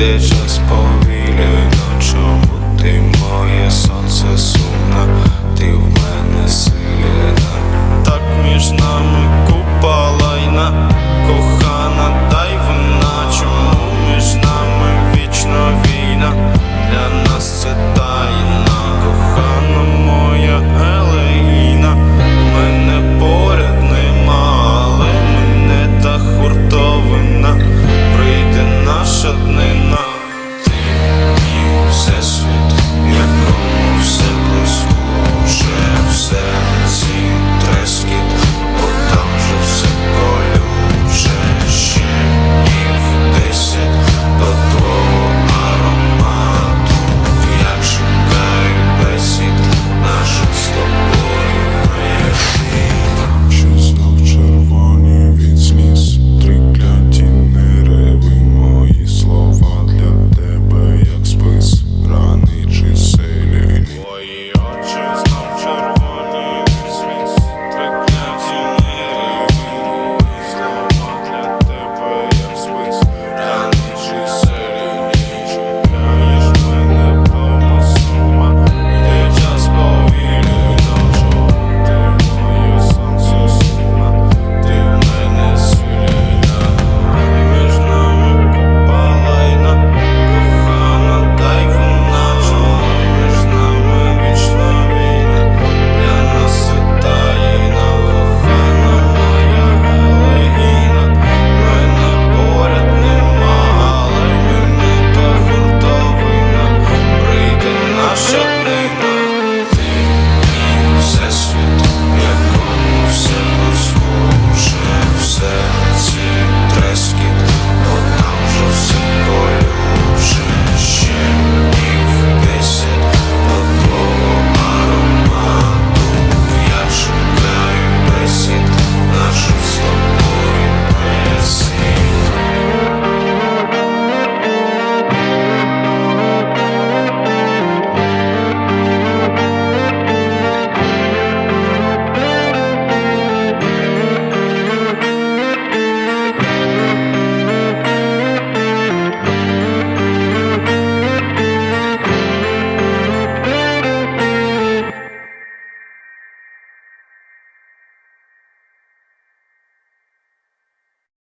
йде час повільно, чому ти моє сонце сумно